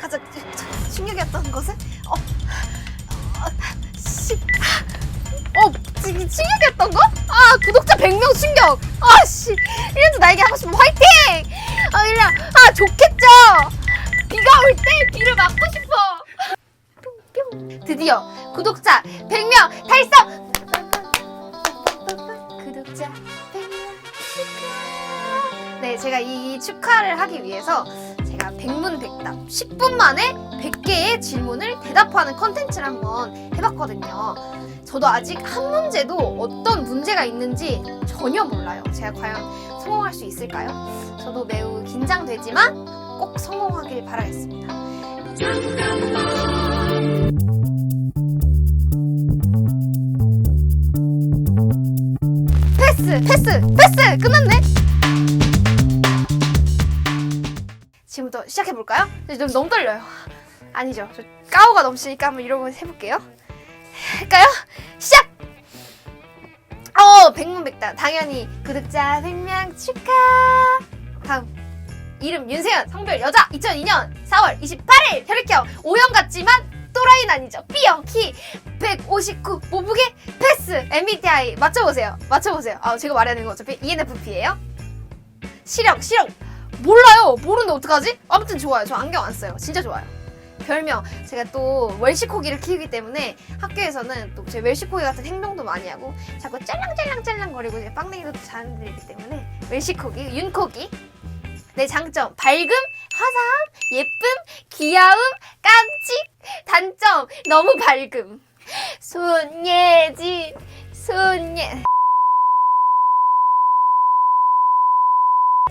가장 충격이었던 것은 어, 어, 시, 어, 지- 충격이었던 거? 아, 구독자 100명 충격. 아, 씨. 이래도 나에게 하고 싶으면 화이팅! 아, 이래, 아, 좋겠죠? 비가 올 때 비를 맞고 싶어. 뿅. 드디어 구독자 100명 달성! 구독자 100명 축하! 네, 제가 이 축하를 하기 위해서 백문백답 10분 만에 100개의 질문을 대답하는 컨텐츠를 한번 해봤거든요. 저도 아직 한 문제도 어떤 문제가 있는지 전혀 몰라요. 제가 과연 성공할 수 있을까요? 저도 매우 긴장되지만 꼭 성공하길 바라겠습니다. 패스! 패스! 패스! 끝났네! 지금부터 시작해볼까요? 좀 너무 떨려요. 아니죠. 저 까오가 넘치니까 한번 이러고 해볼게요. 할까요? 시작! 어, 백문백답. 당연히 구독자 100명 축하! 다음. 이름 윤세연, 성별 여자, 2002년 4월 28일, 혈액형 O형 같지만 또라이는 아니죠. B형, 키 159, 모부게 패스, MBTI 맞춰보세요. 맞춰보세요. 아, 제가 되는 거 어차피 ENFP예요. 시력, 시력. 몰라요. 모르는데 어떡하지? 아무튼 좋아요. 저 안경 안 써요. 진짜 좋아요. 별명 제가 또 웰시코기를 키우기 때문에 학교에서는 또 제 웰시코기 같은 행동도 많이 하고 자꾸 짤랑짤랑짤랑 거리고 제 빵댕이도 잘 들리기 때문에 웰시코기, 윤코기 내 장점 밝음, 화사함, 예쁨, 귀여움, 깜찍 단점 너무 밝음 손예진 손예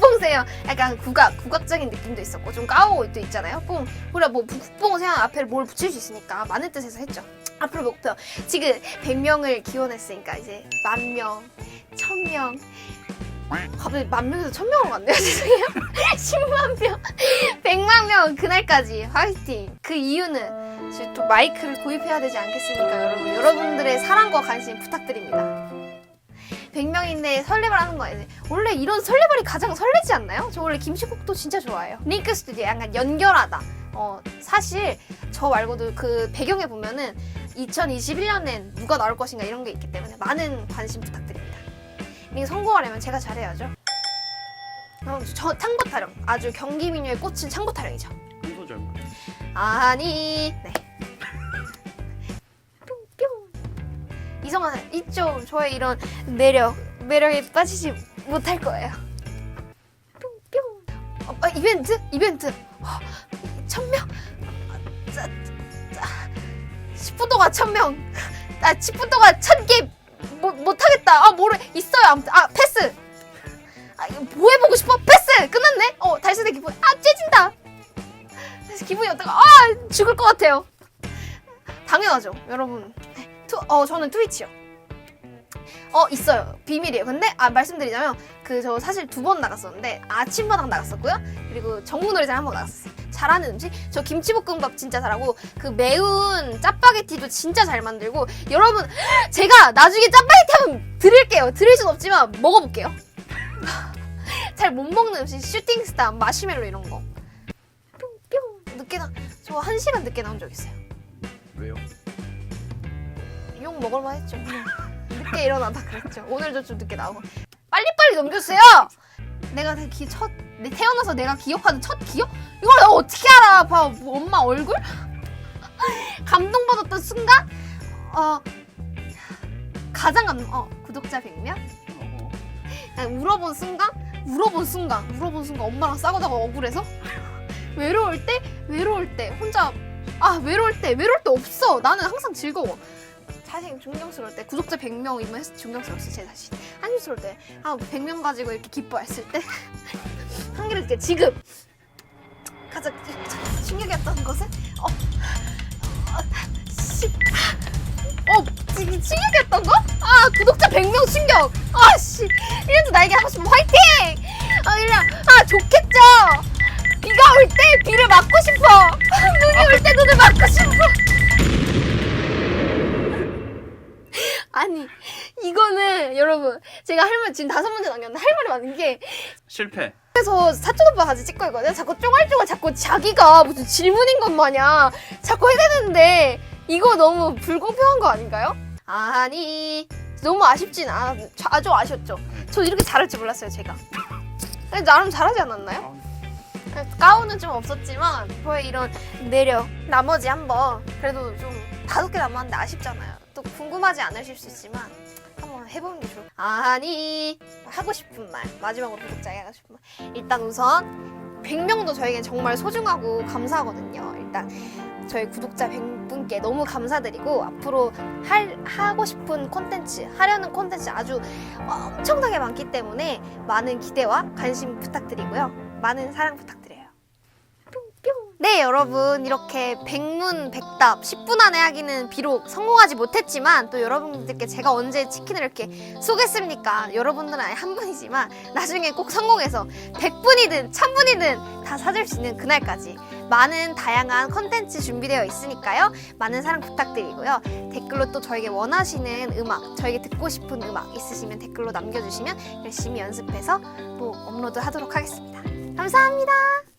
뽕세요. 약간 국악, 국악적인 느낌도 있었고 좀 까오도 있잖아요. 뽕. 우리가 뭐 국뽕 세상 앞에 뭘 붙일 수 있으니까 많은 뜻에서 했죠. 앞으로 목표. 지금 100명을 기원했으니까 이제 만 명, 천 명. 갑자기 만 명에서 천 명으로 갔네요. 죄송해요. 10만 명, 100만 명 그날까지 화이팅. 그 이유는 또 마이크를 구입해야 되지 않겠습니까, 여러분? 여러분들의 사랑과 관심 부탁드립니다. 100명인데 설레발 하는 거 아니지? 원래 이런 설레발이 가장 설레지 않나요? 저 원래 김치국도 진짜 좋아해요. 링크 스튜디오 약간 연결하다. 어, 사실 저 말고도 그 배경에 보면은 2021년엔 누가 나올 것인가 이런 게 있기 때문에 많은 관심 부탁드립니다. 이게 성공하려면 제가 잘해야죠. 어, 저 창고 타령 아주 경기 미녀의 꽃은 창고 타령이죠. 한 소절만. 아니 네. 이성아 이좀 저의 이런 매력 매력에 빠지지 못할 거예요. 뿅뿅. 어, 아, 이벤트? 이벤트. 어, 천명? 아, 짜, 짜. 10분 동안 천명. 나 10분 동안 천개 못 못하겠다. 아 모르 있어요. 아무튼. 아 패스. 아 뭐 해보고 싶어? 패스! 끝났네? 어 달성의 기분. 아 째진다. 기분이 어떨까? 아 죽을 것 같아요. 당연하죠, 여러분. 네, 투, 어 저는 트위치요. 어 있어요, 비밀이에요. 근데 아 말씀드리자면 그 저 사실 두 번 나갔었는데 아침마당 나갔었고요. 그리고 정문놀이장 한 번 나갔었어요. 잘하는 음식 저 김치볶음밥 진짜 잘하고 그 매운 짜파게티도 진짜 잘 만들고 여러분 제가 나중에 짜파게티 한번 드릴게요. 드릴 순 없지만 먹어볼게요. 잘 못 먹는 음식 슈팅스타 마시멜로 이런 거. 뿅 뿅 늦게 나 저 한 시간 늦게 나온 적 있어요. 왜요? 욕 먹을만 했죠. 늦게 일어나다 그랬죠. 오늘도 좀 늦게 나오고 빨리빨리 넘겨주세요. 내가 내 기, 첫, 내 태어나서 내가 기억하는 첫 기억? 이걸 내가 어떻게 알아? 봐, 뭐 엄마 얼굴? 감동받았던 순간? 어, 가장 감동, 어, 구독자 100명? 어, 난 울어본 순간? 울어본 순간, 울어본 순간 엄마랑 싸우다가 억울해서? 외로울 때? 외로울 때, 혼자, 아, 외로울 때, 외로울 때 없어. 나는 항상 즐거워. 자신 존경스러울 때, 구독자 100명이면 했을 때 존경스러웠어, 제 자신. 한심스러울 때, 아, 100명 가지고 이렇게 기뻐했을 때, 한계를 느껴, 지금! 가장 충격이었던 것은, 어, 어, 시, 어, 지금 충격이었던 거? 아, 구독자 100명 충격! 아, 씨! 이래도 나에게 하고 싶으면 화이팅! 아, 이래, 아, 좋겠죠? 비가 올 때 비를 맞고 싶어! 눈이 올 때 눈을 맞고 싶어! 아니, 이거는 여러분, 제 제가 할 말 지금 다섯 문제 남겼는데 할 말이 많은 게 실패. 그래서 사촌 오빠 같이 찍고 있거든요. 자꾸 쫑알쫑알 자꾸 자기가 무슨 질문인 것 마냥 자꾸 해대는데 이거 너무 불공평한 거 아닌가요? 아니 너무 아쉽진 않아 아주 아쉬웠죠. 저 이렇게 잘할 줄 몰랐어요 제가. 근데 나름 잘하지 않았나요? 가오는 좀 없었지만 저의 이런 매력 나머지 한번 그래도 좀 다섯 개 남았는데 아쉽잖아요. 또 궁금하지 않으실 수 있지만 한번 해보는 게 좋을 아니 하고 싶은 말 마지막으로 구독자에게 하고 싶은 말 일단 우선 100명도 저에겐 정말 소중하고 감사하거든요. 일단 저희 구독자 100분께 너무 감사드리고 앞으로 할 하고 싶은 콘텐츠 하려는 콘텐츠 아주 엄청나게 많기 때문에 많은 기대와 관심 부탁드리고요. 많은 사랑. 뿅뿅. 네, 여러분 이렇게 백문 백답 10분 안에 하기는 비록 성공하지 못했지만 또 여러분들께 제가 언제 치킨을 이렇게 쏘겠습니까? 여러분들은 아예 한 분이지만 나중에 꼭 성공해서 100분이든 1000분이든 다 사줄 수 있는 그날까지 많은 다양한 컨텐츠 준비되어 있으니까요. 많은 사랑 부탁드리고요. 댓글로 또 저에게 원하시는 음악, 저에게 듣고 싶은 음악 있으시면 댓글로 남겨주시면 열심히 연습해서 또 업로드 하도록 하겠습니다. 감사합니다.